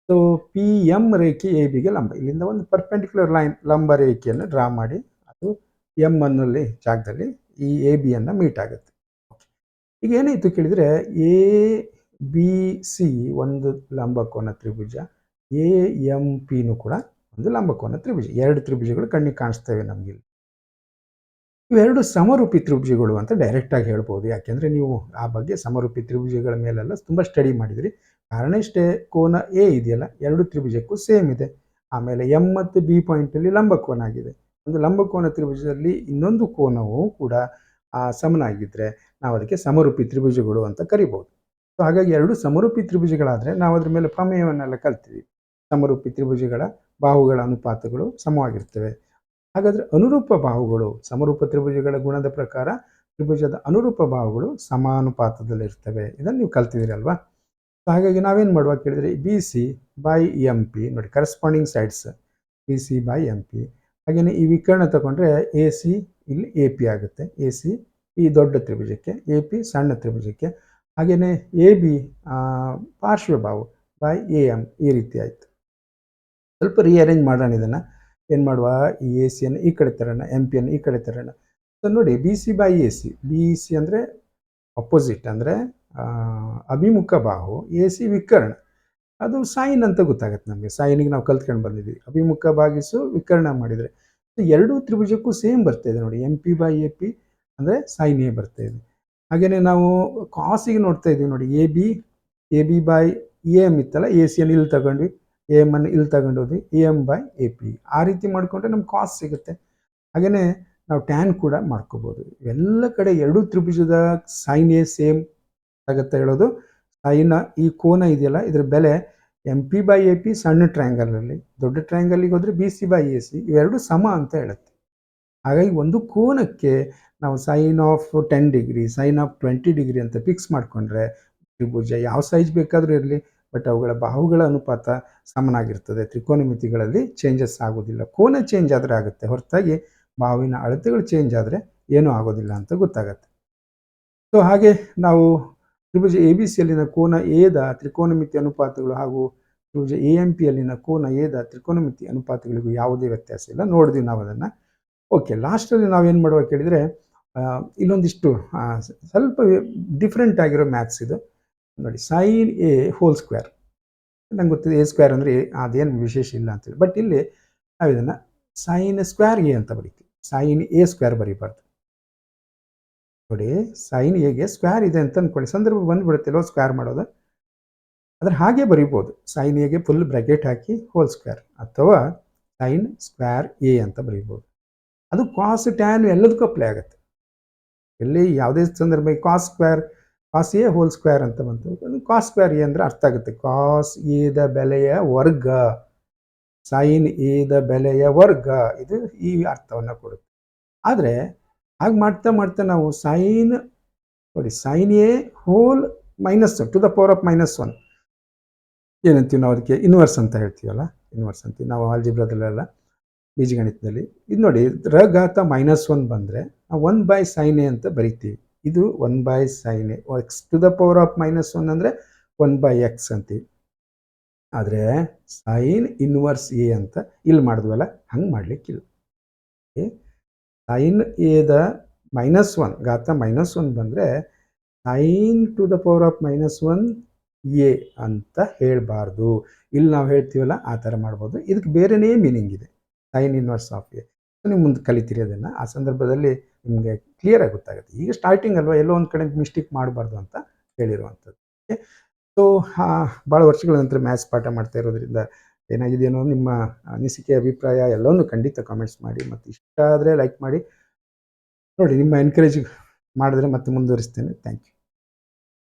ಸೊ ಪಿ ಎಂ ರೇಖೆ ಎ ಬಿಗೆ ಲಂಬ. ಇಲ್ಲಿಂದ ಒಂದು ಪರ್ಪೆಂಡಿಕ್ಯುಲರ್ ಲೈನ್ ಲಂಬ ರೇಖೆಯನ್ನು ಡ್ರಾ ಮಾಡಿ. ಅದು ಎಂ ಅನ್ನಲ್ಲಿ ಜಾಗದಲ್ಲಿ ಈ ಎ ಬಿಯನ್ನು ಮೀಟ್ ಆಗುತ್ತೆ. ಈಗ ಏನಾಯಿತು ಕೇಳಿದರೆ ಎ ಬಿ ಸಿ ಒಂದು ಲಂಬಕೋನ ತ್ರಿಭುಜ. ಎ ಎಂ ಪಿನೂ ಕೂಡ ಒಂದು ಲಂಬಕೋನ ತ್ರಿಭುಜ. ಎರಡು ತ್ರಿಭುಜಗಳು ಕಣ್ಣಿಗೆ ಕಾಣಿಸ್ತವೆ ನಮಗೆ ಇಲ್ಲಿ. ಇವೆರಡು ಸಮರೂಪಿ ತ್ರಿಭುಜಗಳು ಅಂತ ಡೈರೆಕ್ಟಾಗಿ ಹೇಳ್ಬೋದು. ಯಾಕೆಂದರೆ ನೀವು ಆ ಬಗ್ಗೆ ಸಮರೂಪಿ ತ್ರಿಭುಜಗಳ ಮೇಲೆಲ್ಲ ತುಂಬ ಸ್ಟಡಿ ಮಾಡಿದಿರಿ. ಕಾರಣ ಇಷ್ಟೇ, ಕೋನ ಎ ಇದೆಯಲ್ಲ, ಎರಡು ತ್ರಿಭುಜಕ್ಕೂ ಸೇಮ್ ಇದೆ. ಆಮೇಲೆ ಎಂ ಮತ್ತು ಬಿ ಪಾಯಿಂಟಲ್ಲಿ ಲಂಬಕೋನ ಆಗಿದೆ ಒಂದು ಲಂಬಕೋನ ತ್ರಿಭುಜದಲ್ಲಿ ಇನ್ನೊಂದು ಕೋನವು ಕೂಡ, ಆ ಸಮನಾಗಿದ್ದರೆ ನಾವು ಅದಕ್ಕೆ ಸಮರೂಪಿ ತ್ರಿಭುಜಗಳು ಅಂತ ಕರಿಬೋದು. ಸೊ ಹಾಗಾಗಿ ಎರಡು ಸಮರೂಪಿ ತ್ರಿಭುಜಗಳಾದರೆ ನಾವು ಅದ್ರ ಮೇಲೆ ಪ್ರಮೇಯವನ್ನೆಲ್ಲ ಕಲ್ತೀವಿ ಸಮರೂಪಿ ತ್ರಿಭುಜಗಳ ಬಾಹುಗಳ ಅನುಪಾತಗಳು ಸಮವಾಗಿರ್ತವೆ. ಹಾಗಾದರೆ ಅನುರೂಪ ಬಾಹುಗಳು, ಸಮರೂಪ ತ್ರಿಭುಜಗಳ ಗುಣದ ಪ್ರಕಾರ ತ್ರಿಭುಜದ ಅನುರೂಪ ಬಾಹುಗಳು ಸಮಾನುಪಾತದಲ್ಲಿರ್ತವೆ. ಇದನ್ನು ನೀವು ಕಲ್ತಿದ್ದೀರಲ್ವಾ ಸೊ ಹಾಗಾಗಿ ನಾವೇನು ಮಾಡುವ ಕೇಳಿದರೆ B C by M P ನೋಡಿ corresponding sides B C by M P ಹಾಗೆಯೇ ಈ ವಿಕರ್ಣ ತಗೊಂಡ್ರೆ ಎ ಸಿ ಇಲ್ಲಿ ಎ ಪಿ ಆಗುತ್ತೆ. ಎ ಸಿ ಈ ದೊಡ್ಡ ತ್ರಿಭುಜಕ್ಕೆ ಎ ಪಿ ಸಣ್ಣ ತ್ರಿಭುಜಕ್ಕೆ. ಹಾಗೆಯೇ ಎ ಬಿ ಪಾರ್ಶ್ವಭಾವು ಬೈ ಎ ಎಂ ಈ ರೀತಿ ಆಯಿತು. ಸ್ವಲ್ಪ ರಿಅರೇಂಜ್ ಮಾಡೋಣ ಇದನ್ನು. ಏನು ಮಾಡುವ? ಈ ಎ ಸಿಯನ್ನು ಈ ಕಡೆ ತರೋಣ ಎಂ ಪಿಯನ್ನು ಈ ಕಡೆ ತರೋಣ. ಸೊ ನೋಡಿ B C by A C B C ಅಂದರೆ ಅಪೋಸಿಟ್ ಅಂದರೆ ಅಭಿಮುಖ ಬಾಹು ಎ ಸಿ ವಿಕರ್ಣ. ಅದು ಸೈನ್ ಅಂತ ಗೊತ್ತಾಗುತ್ತೆ ನಮಗೆ. ಸೈನಿಗೆ ನಾವು ಕಲ್ತ್ಕೊಂಡು ಬಂದಿದ್ದೀವಿ ಅಭಿಮುಖ ಭಾಗಿಸು ವಿಕರ್ಣ ಮಾಡಿದರೆ. ಎರಡೂ ತ್ರಿಭುಜಕ್ಕೂ ಸೇಮ್ ಬರ್ತಾ ಇದೆ ನೋಡಿ. M P by A P ಅಂದರೆ ಸೈನ್ ಎ ಬರ್ತಾ ಇದೆ. ಹಾಗೆಯೇ ನಾವು ಕಾಸಿಗೆ ನೋಡ್ತಾ ಇದ್ದೀವಿ ನೋಡಿ. A B A B by A M ಇತ್ತಲ್ಲ? ಎ ಸಿಯನ್ನು ಇಲ್ಲಿ ತಗೊಂಡ್ವಿ. ಎ ಎಂ ಅನ್ನು ಇಲ್ಲಿ ತಗೊಂಡೋದ್ವಿ E M by A P ಆ ರೀತಿ ಮಾಡಿಕೊಂಡ್ರೆ ನಮ್ಗೆ ಕಾಸ್ಟ್ ಸಿಗುತ್ತೆ. ಹಾಗೆಯೇ ನಾವು ಟ್ಯಾನ್ ಕೂಡ ಮಾಡ್ಕೋಬೋದು. ಎಲ್ಲ ಕಡೆ ಎರಡು ತ್ರಿಭುಜದ ಸೈನ್ ಎ ಸೇಮ್ ಆಗುತ್ತೆ ಹೇಳೋದು. ಸೈನ ಈ ಕೋನ ಇದೆಯಲ್ಲ, ಇದ್ರ ಬೆಲೆ M P by A P ಸಣ್ಣ ಟ್ರ್ಯಾಂಗಲಲ್ಲಿ ದೊಡ್ಡ ಟ್ರ್ಯಾಂಗಲ್ಲಿಗೆ ಹೋದರೆ B C by A C ಇವೆರಡು ಸಮ ಅಂತ ಹೇಳುತ್ತೆ. ಹಾಗಾಗಿ ಒಂದು ಕೋನಕ್ಕೆ ನಾವು sine of ten degree sine of twenty degree ಅಂತ ಫಿಕ್ಸ್ ಮಾಡಿಕೊಂಡ್ರೆ, ತ್ರಿಭುಜ ಯಾವ ಸೈಜ್ ಬೇಕಾದರೂ ಇರಲಿ ಬಟ್ ಅವುಗಳ ಬಾಹುಗಳ ಅನುಪಾತ ಸಮನಾಗಿರ್ತದೆ. ತ್ರಿಕೋನಮಿತಿಗಳಲ್ಲಿ ಚೇಂಜಸ್ ಆಗೋದಿಲ್ಲ ಕೋನ ಚೇಂಜ್ ಆದರೆ ಆಗುತ್ತೆ. ಹೊರತಾಗಿ ಬಾಹುವಿನ ಅಳತೆಗಳು ಚೇಂಜ್ ಆದರೆ ಏನೂ ಆಗೋದಿಲ್ಲ ಅಂತ ಗೊತ್ತಾಗತ್ತೆ. ಸೊ ಹಾಗೆ ನಾವು ತ್ರಿಭುಜ ಎ ಬಿ ಸಿಯಲ್ಲಿನ ಕೋನ ಎದ ತ್ರಿಕೋನಮಿತಿ ಅನುಪಾತಗಳು ಹಾಗೂ ತ್ರಿಭುಜ ಎ ಎಂ ಪಿಯಲ್ಲಿನ ಕೋನ ಎದ ತ್ರಿಕೋನಮಿತಿ ಅನುಪಾತಗಳಿಗೂ ಯಾವುದೇ ವ್ಯತ್ಯಾಸ ಇಲ್ಲ. ನೋಡಿದ್ವಿ ನಾವು ಅದನ್ನು. ಓಕೆ ಲಾಸ್ಟಲ್ಲಿ ನಾವೇನು ಮಾಡುವ ಕೇಳಿದರೆ ಇಲ್ಲೊಂದಿಷ್ಟು ಸ್ವಲ್ಪ ಡಿಫ್ರೆಂಟ್ ಆಗಿರೋ ಮ್ಯಾಥ್ಸ್ ಇದು. ನೋಡಿ ಸೈನ್ ಎ ಹೋಲ್ ಸ್ಕ್ವೇರ್ ನಂಗೆ ಗೊತ್ತಿದೆ ಎ ಸ್ಕ್ವೇರ್ ಅಂದರೆ ಅದೇನು ವಿಶೇಷ ಇಲ್ಲ ಅಂತೇಳಿ ಬಟ್ ಇಲ್ಲಿ ನಾವು ಇದನ್ನು ಸೈನ್ ಸ್ಕ್ವೇರ್ ಎ ಅಂತ ಬರೀತೀವಿ. ಸೈನ್ ಎ ಸ್ಕ್ವೇರ್ ಬರೀಬಾರ್ದು. ನೋಡಿ ಸೈನ್ ಎಗೆ ಸ್ಕ್ವೇರ್ ಇದೆ ಅಂತ ಅನ್ಕೊಳ್ಳಿ. ಸಂದರ್ಭ ಬಂದ್ಬಿಡುತ್ತೆ ಸ್ಕ್ವೇರ್ ಮಾಡೋದು. ಅದ್ರ ಹಾಗೆ ಬರೀಬೋದು. ಸೈನ್ ಎಗೆ ಫುಲ್ ಬ್ರ್ಯಾಕೆಟ್ ಹಾಕಿ ಹೋಲ್ ಸ್ಕ್ವೇರ್ ಅಥವಾ ಸೈನ್ ಸ್ಕ್ವೇರ್ ಎ ಅಂತ ಬರೀಬೋದು. ಅದು ಕಾಸ್ ಟ್ಯಾನ್ ಎಲ್ಲದಕ್ಕೂ ಅಪ್ಲೈ ಆಗುತ್ತೆ. ಇಲ್ಲಿ ಯಾವುದೇ ಸಂದರ್ಭ cos square cos A whole square ಅಂತ ಬಂತು. ಕಾಸ್ ಸ್ಕ್ವೇರ್ ಎ ಅಂದರೆ ಅರ್ಥ ಆಗುತ್ತೆ. ಕಾಸ್ ದ ಬೆಲೆಯ ವರ್ಗ ಸೈನ್ ದ ಬೆಲೆಯ ವರ್ಗ, ಇದು ಈ ಅರ್ಥವನ್ನು ಕೊಡುತ್ತೆ. ಆದರೆ ಹಾಗೆ ಮಾಡ್ತಾ ಮಾಡ್ತಾ ನಾವು ಸೈನ್ ನೋಡಿ sine A whole minus to the power of minus one ಏನಂತೀವಿ ನಾವು ಅದಕ್ಕೆ? ಇನ್ವರ್ಸ್ ಅಂತ ಹೇಳ್ತೀವಲ್ಲ? ಇನ್ವರ್ಸ್ ಅಂತೀವಿ. ನಾವು ಆಲ್ಜಿಬ್ರದಲ್ಲೆಲ್ಲ ಬೀಜಗಣಿತದಲ್ಲಿ. ಇದು ನೋಡಿ, ರ ಘಾತ ಮೈನಸ್ ಒನ್ ಬಂದರೆ ಒನ್ ಬೈ ಸೈನ್ ಎ ಅಂತ ಬರಿತೀವಿ. ಇದು one by sine x to the power of minus one ಅಂದರೆ ಒನ್ ಬೈ ಎಕ್ಸ್ ಅಂತೀವಿ. ಆದರೆ ಸೈನ್ ಇನ್ವರ್ಸ್ ಎ ಅಂತ ಇಲ್ಲಿ ಮಾಡಿದ್ವಲ್ಲ, ಹಂಗೆ ಮಾಡಲಿಕ್ಕಿಲ್ಲ. ಸೈನ್ ಎದ ಮೈನಸ್ ಒನ್ ಗಾತ ಮೈನಸ್ ಒನ್ ಬಂದರೆ sine to the power of minus one A ಅಂತ ಹೇಳಬಾರ್ದು. ಇಲ್ಲಿ ನಾವು ಹೇಳ್ತೀವಲ್ಲ, ಆ ಥರ ಮಾಡ್ಬೋದು. ಇದಕ್ಕೆ ಬೇರೆನೇ ಮೀನಿಂಗ್ ಇದೆ ಸೈನ್ ಇನ್ವರ್ಸ್ ಆಫ್ ಎ ನೀವು ಮುಂದೆ ಕಲಿತೀರಿ ಅದನ್ನು. ಆ ಸಂದರ್ಭದಲ್ಲಿ ನಿಮಗೆ ಕ್ಲಿಯರಾಗಿ ಗೊತ್ತಾಗುತ್ತೆ. ಈಗ ಸ್ಟಾರ್ಟಿಂಗ್ ಅಲ್ವಾ ಎಲ್ಲೋ ಒಂದು ಕಡೆ ಮಿಸ್ಟೇಕ್ ಮಾಡಬಾರ್ದು ಅಂತ ಹೇಳಿರುವಂಥದ್ದು. ಸೊ ಭಾಳ ವರ್ಷಗಳ ನಂತರ ಮ್ಯಾಥ್ಸ್ ಪಾಠ ಮಾಡ್ತಾ ಇರೋದ್ರಿಂದ ಏನಾಗಿದೆಯೋ ನಿಮ್ಮ ಅನಿಸಿಕೆ, ಅಭಿಪ್ರಾಯ ಎಲ್ಲವನ್ನೂ ಖಂಡಿತ ಕಾಮೆಂಟ್ಸ್ ಮಾಡಿ ಮತ್ತು ಇಷ್ಟ ಆದರೆ ಲೈಕ್ ಮಾಡಿ. ನೋಡಿ, ನಿಮ್ಮ ಎನ್ಕರೇಜ್ ಮಾಡಿದ್ರೆ ಮತ್ತೆ ಮುಂದುವರಿಸ್ತೇನೆ. Thank you